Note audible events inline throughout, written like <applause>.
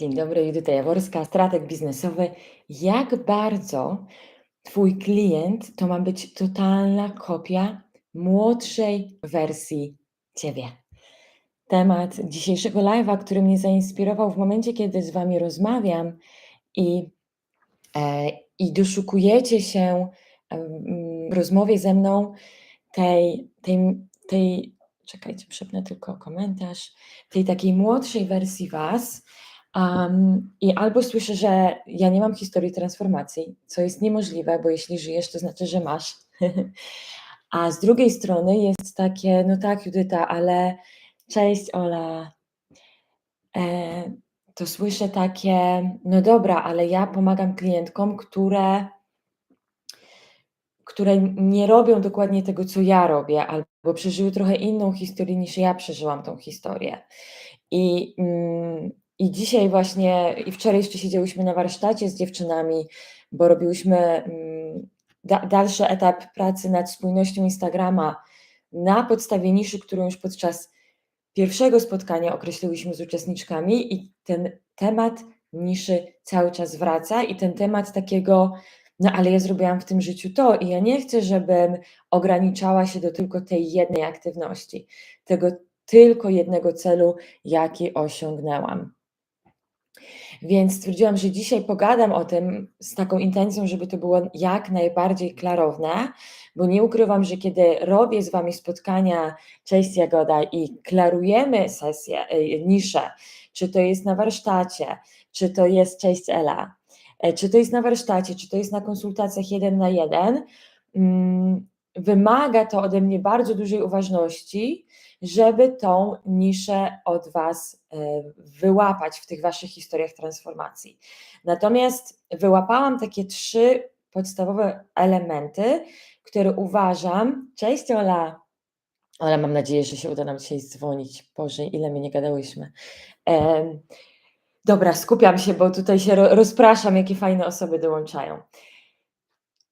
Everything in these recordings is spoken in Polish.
Dzień dobry, Judyta Jaworska, strateg biznesowy. Jak bardzo Twój klient to ma być totalna kopia młodszej wersji Ciebie? Temat dzisiejszego live'a, który mnie zainspirował w momencie, kiedy z Wami rozmawiam i, e, i doszukujecie się w rozmowie ze mną tej, tej, tej, czekajcie, przepnę tylko komentarz, tej takiej młodszej wersji Was, Um, I albo słyszę, że ja nie mam historii transformacji, co jest niemożliwe, bo jeśli żyjesz, to znaczy, że masz. <laughs> A z drugiej strony jest takie, no tak, Judyta, ale cześć, Ola. E, to słyszę takie, no dobra, ale ja pomagam klientkom, które, które nie robią dokładnie tego, co ja robię, albo przeżyły trochę inną historię niż ja przeżyłam tą historię. I mm, i dzisiaj właśnie, i wczoraj jeszcze siedziałyśmy na warsztacie z dziewczynami, bo robiłyśmy mm, da, dalszy etap pracy nad spójnością Instagrama na podstawie niszy, którą już podczas pierwszego spotkania określiłyśmy z uczestniczkami i ten temat niszy cały czas wraca i ten temat takiego, no ale ja zrobiłam w tym życiu to i ja nie chcę, żebym ograniczała się do tylko tej jednej aktywności, tego tylko jednego celu, jaki osiągnęłam. Więc stwierdziłam, że dzisiaj pogadam o tym z taką intencją, żeby to było jak najbardziej klarowne, bo nie ukrywam, że kiedy robię z Wami spotkania Cześć Jagoda i klarujemy sesję, e, niszę, czy to jest na warsztacie, czy to jest Cześć Ela, e, czy to jest na warsztacie, czy to jest na konsultacjach jeden na jeden, mm, wymaga to ode mnie bardzo dużej uważności, żeby tą niszę od Was e, wyłapać w tych Waszych historiach transformacji. Natomiast wyłapałam takie trzy podstawowe elementy, które uważam. Cześć Ola! Ola, mam nadzieję, że się uda nam dzisiaj dzwonić. Boże, ile my nie gadałyśmy. Dobra, skupiam się, bo tutaj się rozpraszam, jakie fajne osoby dołączają.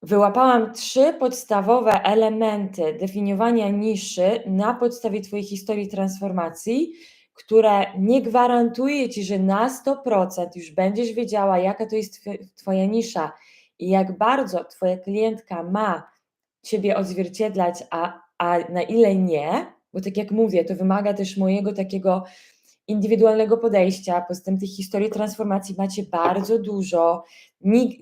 Wyłapałam trzy podstawowe elementy definiowania niszy na podstawie Twojej historii transformacji, które nie gwarantuje Ci, że na 100% już będziesz wiedziała, jaka to jest Twoja nisza i jak bardzo Twoja klientka ma Ciebie odzwierciedlać, a, a na ile nie, bo tak jak mówię, to wymaga też mojego takiego indywidualnego podejścia. Poza tym tych historii transformacji macie bardzo dużo.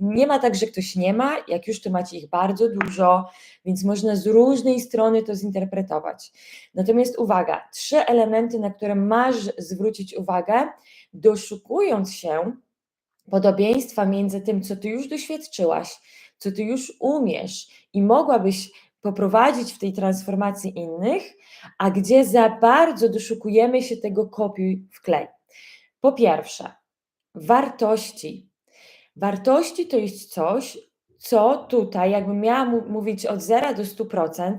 Nie, ma tak, że ktoś nie ma, jak już to macie ich bardzo dużo, więc można z różnej strony to zinterpretować. Natomiast uwaga, trzy elementy, na które masz zwrócić uwagę, doszukując się podobieństwa między tym, co ty już doświadczyłaś, co ty już umiesz i mogłabyś poprowadzić w tej transformacji innych, a gdzie za bardzo doszukujemy się tego kopiuj w klej. Po pierwsze, wartości. Wartości to jest coś, co tutaj, jakbym miała mówić od 0 do 100%,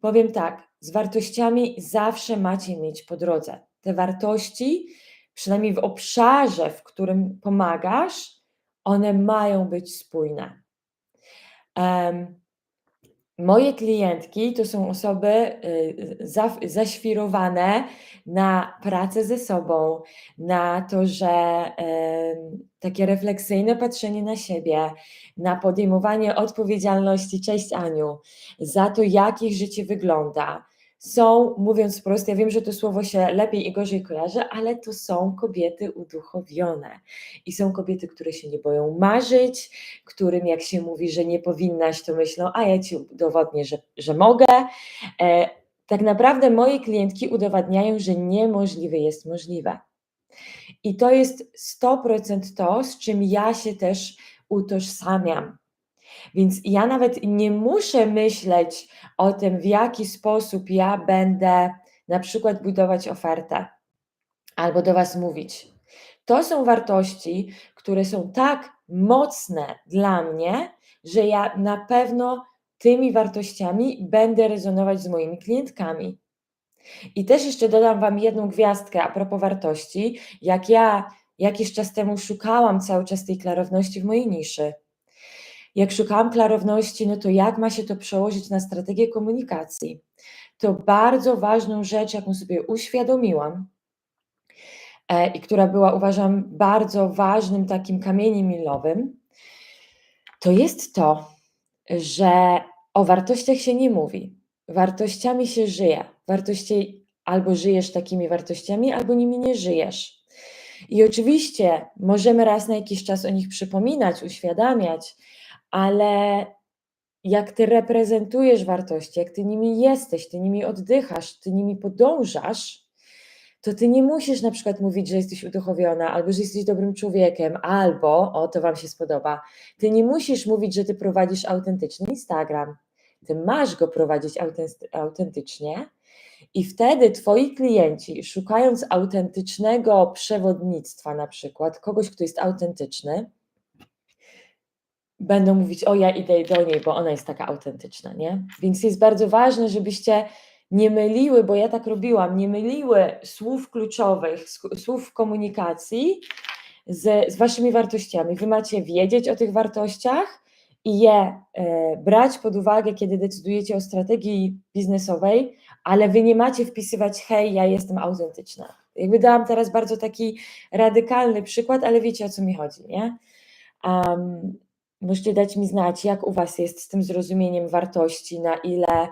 powiem tak, z wartościami zawsze macie mieć po drodze. Te wartości, przynajmniej w obszarze, w którym pomagasz, one mają być spójne. Um, Moje klientki to są osoby y, zaświrowane na pracę ze sobą, na to, że takie refleksyjne patrzenie na siebie, na podejmowanie odpowiedzialności, cześć Aniu, za to, jak ich życie wygląda, są, mówiąc wprost, ja wiem, że to słowo się lepiej i gorzej kojarzy, ale to są kobiety uduchowione. I są kobiety, które się nie boją marzyć, którym jak się mówi, że nie powinnaś, to myślą, a ja ci udowodnię, że, że mogę. E, tak naprawdę moje klientki udowadniają, że niemożliwe jest możliwe. I to jest 100% to, z czym ja się też utożsamiam. Więc ja nawet nie muszę myśleć o tym, w jaki sposób ja będę na przykład budować ofertę albo do Was mówić. To są wartości, które są tak mocne dla mnie, że ja na pewno tymi wartościami będę rezonować z moimi klientkami. I też jeszcze dodam Wam jedną gwiazdkę a propos wartości. Jak ja jakiś czas temu szukałam cały czas tej klarowności w mojej niszy, jak szukałam klarowności, no to jak ma się to przełożyć na strategię komunikacji? To bardzo ważną rzecz, jaką sobie uświadomiłam, e, i która była, uważam, bardzo ważnym takim kamieniem milowym, to jest to, że o wartościach się nie mówi. Wartościami się żyje. Wartości albo żyjesz takimi wartościami, albo nimi nie żyjesz. I oczywiście możemy raz na jakiś czas o nich przypominać, uświadamiać, ale jak ty reprezentujesz wartości, jak ty nimi jesteś, ty nimi oddychasz, ty nimi podążasz, to ty nie musisz na przykład mówić, że jesteś uduchowiona, albo że jesteś dobrym człowiekiem, albo, o to Wam się spodoba, ty nie musisz mówić, że ty prowadzisz autentyczny Instagram. Ty masz go prowadzić autentycznie, i wtedy Twoi klienci, szukając autentycznego przewodnictwa, na przykład kogoś, kto jest autentyczny, będą mówić: O, ja idę do niej, bo ona jest taka autentyczna, nie? Więc jest bardzo ważne, żebyście nie myliły, bo ja tak robiłam, nie myliły słów kluczowych, słów komunikacji z, z waszymi wartościami. Wy macie wiedzieć o tych wartościach i je e, brać pod uwagę, kiedy decydujecie o strategii biznesowej, ale wy nie macie wpisywać, hej, ja jestem autentyczna. Jakby dałam teraz bardzo taki radykalny przykład, ale wiecie o co mi chodzi, nie? Um, możecie dać mi znać, jak u Was jest z tym zrozumieniem wartości, na ile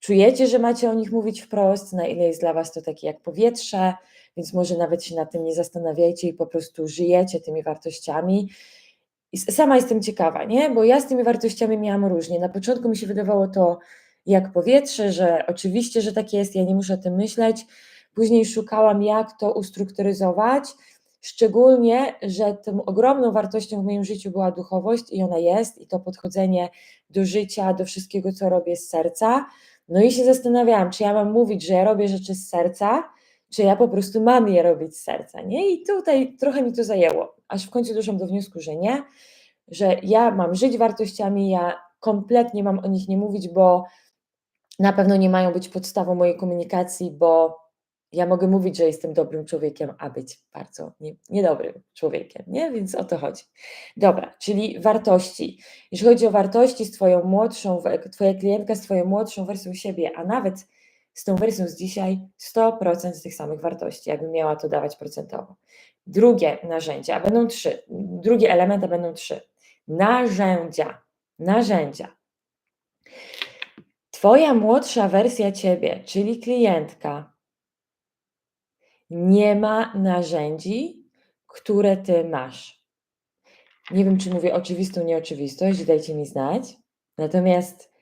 czujecie, że macie o nich mówić wprost, na ile jest dla Was to takie jak powietrze, więc może nawet się nad tym nie zastanawiajcie i po prostu żyjecie tymi wartościami. I sama jestem ciekawa, nie? Bo ja z tymi wartościami miałam różnie. Na początku mi się wydawało to jak powietrze, że oczywiście, że tak jest, ja nie muszę o tym myśleć. Później szukałam, jak to ustrukturyzować, szczególnie, że tą ogromną wartością w moim życiu była duchowość i ona jest, i to podchodzenie do życia, do wszystkiego, co robię z serca. No i się zastanawiałam, czy ja mam mówić, że ja robię rzeczy z serca, czy ja po prostu mam je robić z serca, nie? I tutaj trochę mi to zajęło, aż w końcu doszłam do wniosku, że nie, że ja mam żyć wartościami, ja kompletnie mam o nich nie mówić, bo na pewno nie mają być podstawą mojej komunikacji, bo ja mogę mówić, że jestem dobrym człowiekiem, a być bardzo nie, niedobrym człowiekiem, nie? Więc o to chodzi. Dobra, czyli wartości. Jeśli chodzi o wartości z Twoją młodszą, Twoja klientka z Twoją młodszą wersją siebie, a nawet z tą wersją z dzisiaj 100% z tych samych wartości, jakbym miała to dawać procentowo. Drugie narzędzia, będą trzy. Drugie elementy będą trzy. Narzędzia. Narzędzia. Twoja młodsza wersja ciebie, czyli klientka, nie ma narzędzi, które ty masz. Nie wiem, czy mówię oczywistą nieoczywistość, dajcie mi znać. Natomiast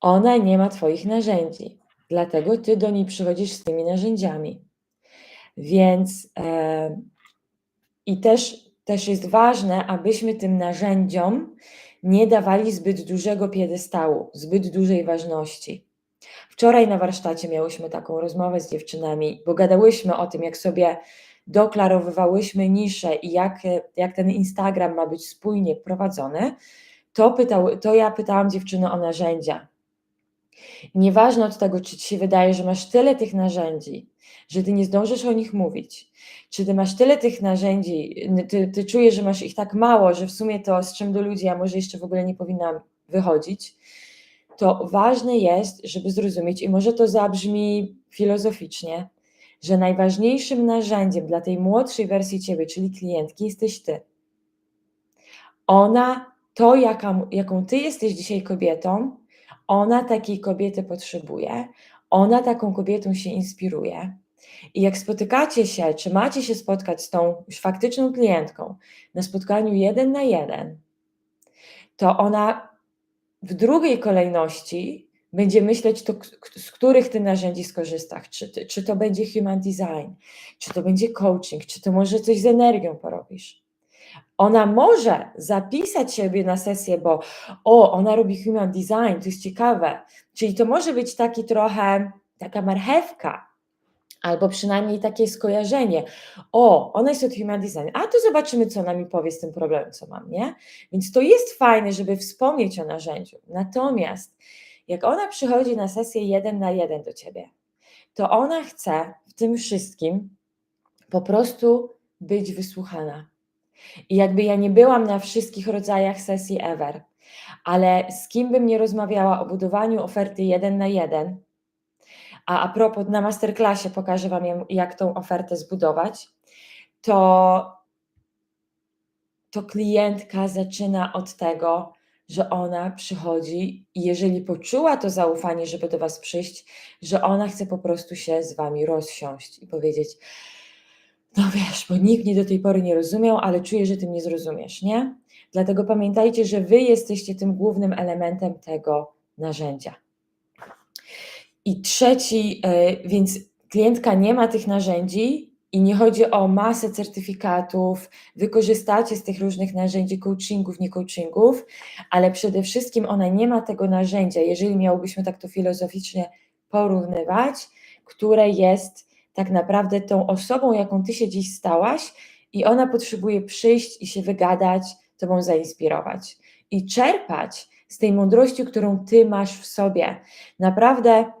ona nie ma Twoich narzędzi, dlatego Ty do niej przychodzisz z tymi narzędziami. Więc e, i też, też jest ważne, abyśmy tym narzędziom nie dawali zbyt dużego piedestału, zbyt dużej ważności. Wczoraj na warsztacie miałyśmy taką rozmowę z dziewczynami, bo gadałyśmy o tym, jak sobie doklarowywałyśmy nisze i jak, jak ten Instagram ma być spójnie prowadzony, to, pytał, to ja pytałam dziewczyny o narzędzia. Nieważne od tego, czy ci się wydaje, że masz tyle tych narzędzi, że ty nie zdążysz o nich mówić, czy ty masz tyle tych narzędzi, ty, ty czujesz, że masz ich tak mało, że w sumie to z czym do ludzi, a może jeszcze w ogóle nie powinnam wychodzić, to ważne jest, żeby zrozumieć, i może to zabrzmi filozoficznie, że najważniejszym narzędziem dla tej młodszej wersji ciebie, czyli klientki, jesteś ty. Ona, to jaka, jaką ty jesteś dzisiaj kobietą, ona takiej kobiety potrzebuje, ona taką kobietą się inspiruje. I jak spotykacie się, czy macie się spotkać z tą faktyczną klientką na spotkaniu jeden na jeden, to ona w drugiej kolejności będzie myśleć, to, z których ty narzędzi skorzystasz. Czy, czy to będzie human design, czy to będzie coaching, czy to może coś z energią porobisz. Ona może zapisać siebie na sesję, bo o, ona robi human design, to jest ciekawe. Czyli to może być taki trochę taka marchewka, albo przynajmniej takie skojarzenie. O, ona jest od human design, a to zobaczymy, co ona mi powie z tym problemem, co mam, nie? Więc to jest fajne, żeby wspomnieć o narzędziu. Natomiast jak ona przychodzi na sesję jeden na jeden do ciebie, to ona chce w tym wszystkim po prostu być wysłuchana. I jakby ja nie byłam na wszystkich rodzajach sesji ever, ale z kim bym nie rozmawiała o budowaniu oferty jeden na jeden, a a propos na masterclassie pokażę Wam, jak tą ofertę zbudować, to to klientka zaczyna od tego, że ona przychodzi i jeżeli poczuła to zaufanie, żeby do Was przyjść, że ona chce po prostu się z Wami rozsiąść i powiedzieć: „No wiesz, bo nikt mnie do tej pory nie rozumiał, ale czuję, że Ty mnie zrozumiesz”, nie? Dlatego pamiętajcie, że Wy jesteście tym głównym elementem tego narzędzia. I trzeci, yy, więc klientka nie ma tych narzędzi i nie chodzi o masę certyfikatów, wy korzystacie z tych różnych narzędzi coachingów, nie coachingów, ale przede wszystkim ona nie ma tego narzędzia, jeżeli miałobyśmy tak to filozoficznie porównywać, które jest tak naprawdę tą osobą, jaką ty się dziś stałaś i ona potrzebuje przyjść i się wygadać, tobą zainspirować i czerpać z tej mądrości, którą ty masz w sobie. Naprawdę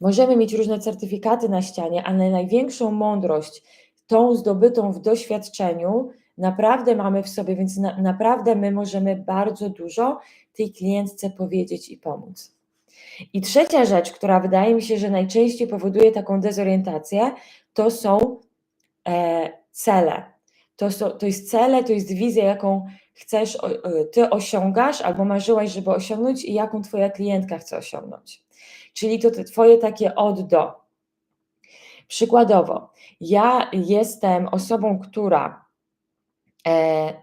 Możemy mieć różne certyfikaty na ścianie, ale największą mądrość, tą zdobytą w doświadczeniu, naprawdę mamy w sobie, więc na, naprawdę my możemy bardzo dużo tej klientce powiedzieć i pomóc. I trzecia rzecz, która wydaje mi się, że najczęściej powoduje taką dezorientację, to są e, cele. To, są, to jest cele, to jest wizja, jaką chcesz, ty osiągasz albo marzyłaś, żeby osiągnąć i jaką twoja klientka chce osiągnąć czyli to Twoje takie od do. Przykładowo, ja jestem osobą, która e,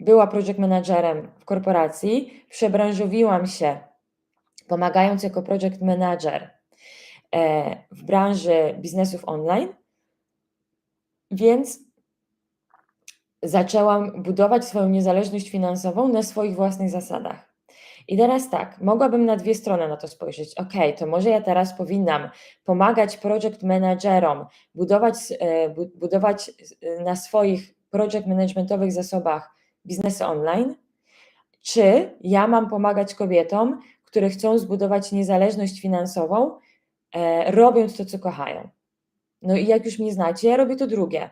była project managerem w korporacji, przebranżowiłam się, pomagając jako project manager e, w branży biznesów online, więc zaczęłam budować swoją niezależność finansową na swoich własnych zasadach. I teraz tak, mogłabym na dwie strony na to spojrzeć. Ok, to może ja teraz powinnam pomagać project managerom budować, e, budować e, na swoich project managementowych zasobach biznesy online, czy ja mam pomagać kobietom, które chcą zbudować niezależność finansową, e, robiąc to, co kochają. No i jak już mnie znacie, ja robię to drugie.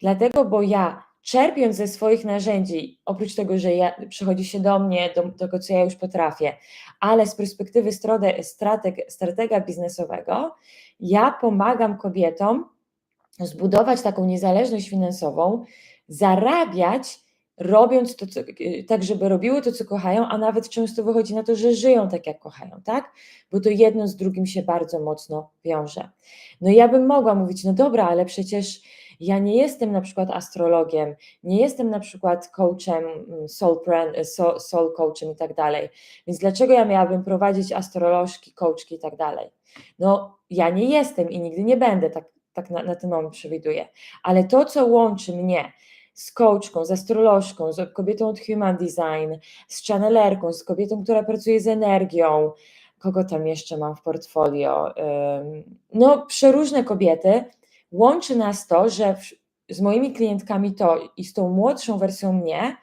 Dlatego, bo ja czerpiąc ze swoich narzędzi, oprócz tego, że ja, przychodzi się do mnie, do tego, co ja już potrafię, ale z perspektywy strateg, stratega biznesowego, ja pomagam kobietom zbudować taką niezależność finansową, zarabiać, robiąc to, co, tak, żeby robiły to, co kochają, a nawet często wychodzi na to, że żyją tak, jak kochają, tak? Bo to jedno z drugim się bardzo mocno wiąże. No ja bym mogła mówić, no dobra, ale przecież ja nie jestem na przykład astrologiem, nie jestem na przykład coachem, mm, soul, soul, soul coachem i tak dalej. Więc dlaczego ja miałabym prowadzić astrolożki, coachki i tak dalej? No, ja nie jestem i nigdy nie będę, tak, tak na, na ten moment przewiduję. Ale to, co łączy mnie z coachką, z astrolożką, z kobietą od Human Design, z channelerką, z kobietą, która pracuje z energią, kogo tam jeszcze mam w portfolio? No, przeróżne kobiety, Łączy nas to, że w, z moimi klientkami to i z tą młodszą wersją mnie,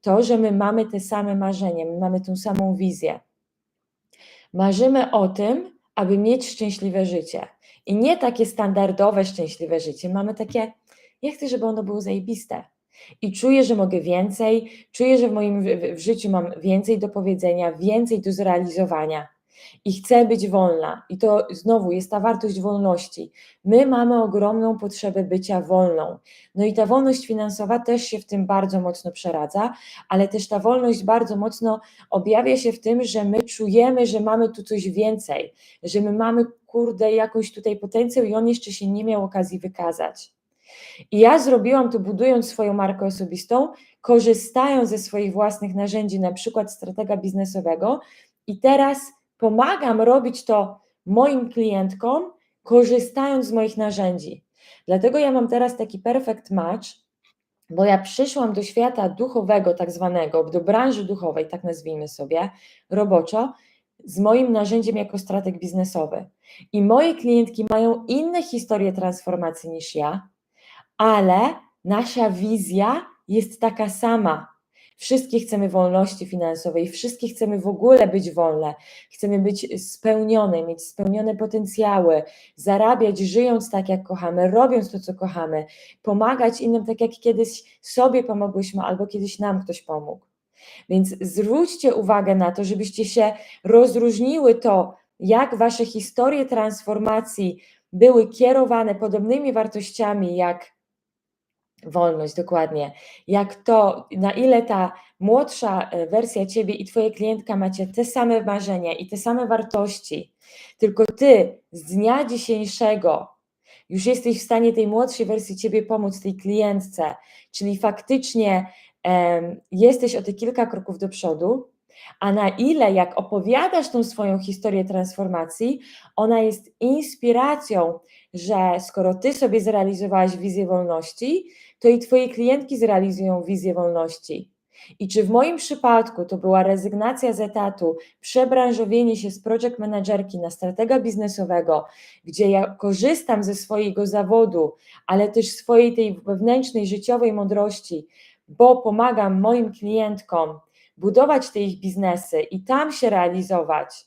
to, że my mamy te same marzenia, my mamy tą samą wizję. Marzymy o tym, aby mieć szczęśliwe życie. I nie takie standardowe szczęśliwe życie. Mamy takie, ja chcę, żeby ono było zajebiste. I czuję, że mogę więcej, czuję, że w moim w życiu mam więcej do powiedzenia, więcej do zrealizowania i chcę być wolna. I to znowu jest ta wartość wolności. My mamy ogromną potrzebę bycia wolną. No i ta wolność finansowa też się w tym bardzo mocno przeradza, ale też ta wolność bardzo mocno objawia się w tym, że my czujemy, że mamy tu coś więcej, że my mamy, kurde, jakąś tutaj potencjał i on jeszcze się nie miał okazji wykazać. I ja zrobiłam to budując swoją markę osobistą, korzystając ze swoich własnych narzędzi, na przykład stratega biznesowego, i teraz pomagam robić to moim klientkom, korzystając z moich narzędzi. Dlatego ja mam teraz taki perfect match, bo ja przyszłam do świata duchowego, tak zwanego, do branży duchowej, tak nazwijmy sobie, roboczo, z moim narzędziem jako strateg biznesowy. I moje klientki mają inne historie transformacji niż ja, ale nasza wizja jest taka sama. Wszystkie chcemy wolności finansowej, wszystkie chcemy w ogóle być wolne, chcemy być spełnione, mieć spełnione potencjały, zarabiać, żyjąc tak, jak kochamy, robiąc to, co kochamy, pomagać innym tak, jak kiedyś sobie pomogłyśmy, albo kiedyś nam ktoś pomógł. Więc zwróćcie uwagę na to, żebyście się rozróżniły to, jak wasze historie transformacji były kierowane podobnymi wartościami jak Wolność, dokładnie. Jak to, na ile ta młodsza e, wersja ciebie i twoja klientka macie te same marzenia i te same wartości, tylko ty z dnia dzisiejszego już jesteś w stanie tej młodszej wersji ciebie pomóc, tej klientce, czyli faktycznie um, jesteś o te kilka kroków do przodu, a na ile jak opowiadasz tą swoją historię transformacji, ona jest inspiracją, że skoro ty sobie zrealizowałaś wizję wolności, to i Twoje klientki zrealizują wizję wolności. I czy w moim przypadku to była rezygnacja z etatu, przebranżowienie się z project managerki na stratega biznesowego, gdzie ja korzystam ze swojego zawodu, ale też swojej tej wewnętrznej życiowej mądrości, bo pomagam moim klientkom budować te ich biznesy i tam się realizować,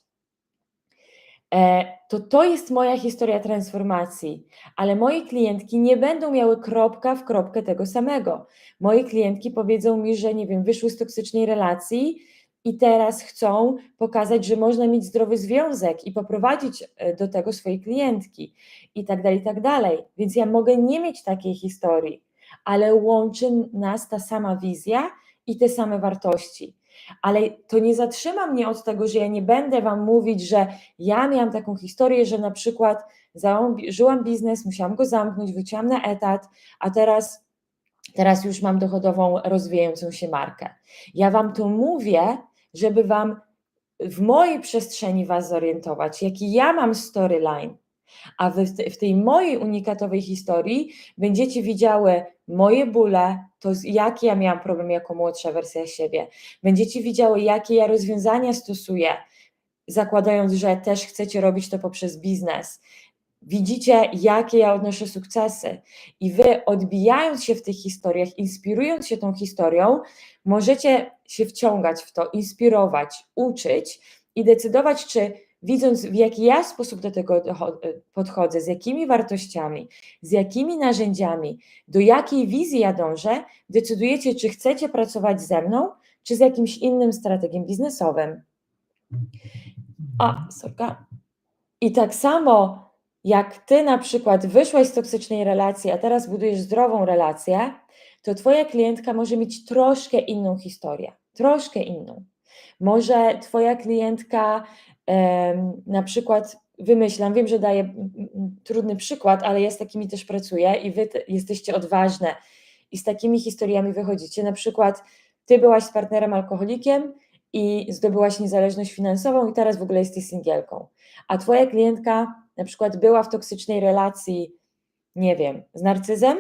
to to jest moja historia transformacji, ale moje klientki nie będą miały kropka w kropkę tego samego. Moje klientki powiedzą mi, że nie wiem, wyszły z toksycznej relacji i teraz chcą pokazać, że można mieć zdrowy związek i poprowadzić e, do tego swojej klientki i tak dalej, i tak dalej. Więc ja mogę nie mieć takiej historii, ale łączy nas ta sama wizja i te same wartości ale to nie zatrzyma mnie od tego, że ja nie będę Wam mówić, że ja miałam taką historię, że na przykład założyłam biznes, musiałam go zamknąć, wróciłam na etat, a teraz, teraz już mam dochodową, rozwijającą się markę. Ja Wam to mówię, żeby Wam w mojej przestrzeni Was zorientować, jaki ja mam storyline, a wy w tej mojej unikatowej historii będziecie widziały moje bóle, to jaki ja miałam problem jako młodsza wersja siebie. Będziecie widziały, jakie ja rozwiązania stosuję, zakładając, że też chcecie robić to poprzez biznes. Widzicie, jakie ja odnoszę sukcesy, i wy, odbijając się w tych historiach, inspirując się tą historią, możecie się wciągać w to, inspirować, uczyć i decydować, czy widząc w jaki ja sposób do tego podchodzę, z jakimi wartościami, z jakimi narzędziami, do jakiej wizji ja dążę, decydujecie, czy chcecie pracować ze mną, czy z jakimś innym strategiem biznesowym. A, sorka. I tak samo jak ty na przykład wyszłaś z toksycznej relacji, a teraz budujesz zdrową relację, to twoja klientka może mieć troszkę inną historię, troszkę inną. Może twoja klientka na przykład wymyślam, wiem, że daję trudny przykład, ale ja z takimi też pracuję i wy jesteście odważne i z takimi historiami wychodzicie. Na przykład ty byłaś z partnerem alkoholikiem i zdobyłaś niezależność finansową i teraz w ogóle jesteś singielką. A twoja klientka na przykład była w toksycznej relacji, nie wiem, z narcyzem,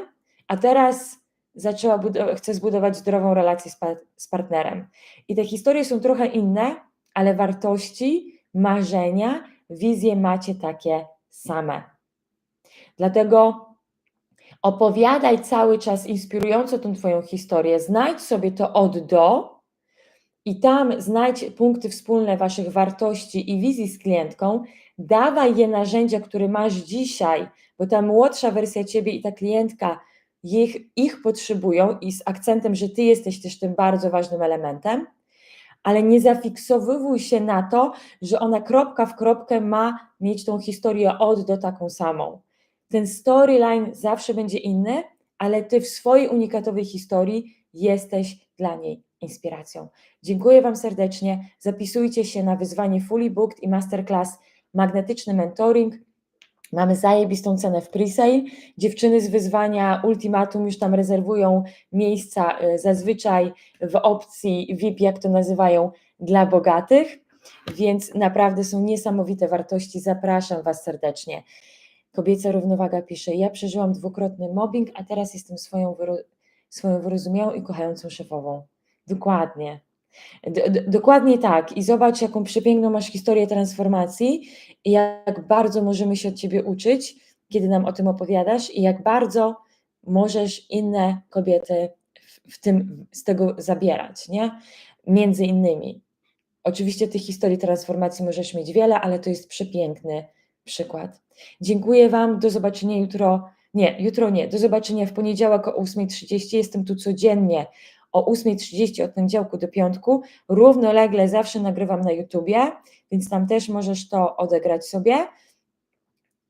a teraz zaczęła chce zbudować zdrową relację z, pa z partnerem. I te historie są trochę inne, ale wartości marzenia, wizje macie takie same. Dlatego opowiadaj cały czas inspirująco tą Twoją historię, znajdź sobie to od do i tam znajdź punkty wspólne Waszych wartości i wizji z klientką, dawaj je narzędzia, które masz dzisiaj, bo ta młodsza wersja Ciebie i ta klientka ich, ich potrzebują i z akcentem, że Ty jesteś też tym bardzo ważnym elementem ale nie zafiksowywuj się na to, że ona kropka w kropkę ma mieć tą historię od do taką samą. Ten storyline zawsze będzie inny, ale ty w swojej unikatowej historii jesteś dla niej inspiracją. Dziękuję Wam serdecznie. Zapisujcie się na wyzwanie Fully Booked i Masterclass Magnetyczny Mentoring. Mamy zajebistą cenę w presale. Dziewczyny z wyzwania Ultimatum już tam rezerwują miejsca y, zazwyczaj w opcji VIP, jak to nazywają, dla bogatych, więc naprawdę są niesamowite wartości. Zapraszam Was serdecznie. Kobieca Równowaga pisze: Ja przeżyłam dwukrotny mobbing, a teraz jestem swoją, wyro swoją wyrozumiałą i kochającą szefową. Dokładnie. Dokładnie tak. I zobacz, jaką przepiękną masz historię transformacji i jak bardzo możemy się od Ciebie uczyć, kiedy nam o tym opowiadasz i jak bardzo możesz inne kobiety w tym, z tego zabierać, nie? Między innymi. Oczywiście tych historii transformacji możesz mieć wiele, ale to jest przepiękny przykład. Dziękuję Wam, do zobaczenia jutro. Nie, jutro nie, do zobaczenia w poniedziałek o 8.30. Jestem tu codziennie o 8.30 od poniedziałku do piątku. Równolegle zawsze nagrywam na YouTubie, więc tam też możesz to odegrać sobie.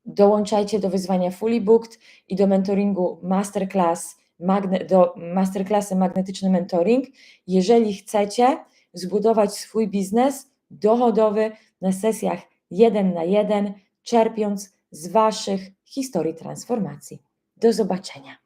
Dołączajcie do wyzwania Fully Booked i do mentoringu Masterclass, magne, do masterclassy Magnetyczny Mentoring. Jeżeli chcecie zbudować swój biznes dochodowy na sesjach jeden na jeden, czerpiąc z Waszych historii transformacji. Do zobaczenia.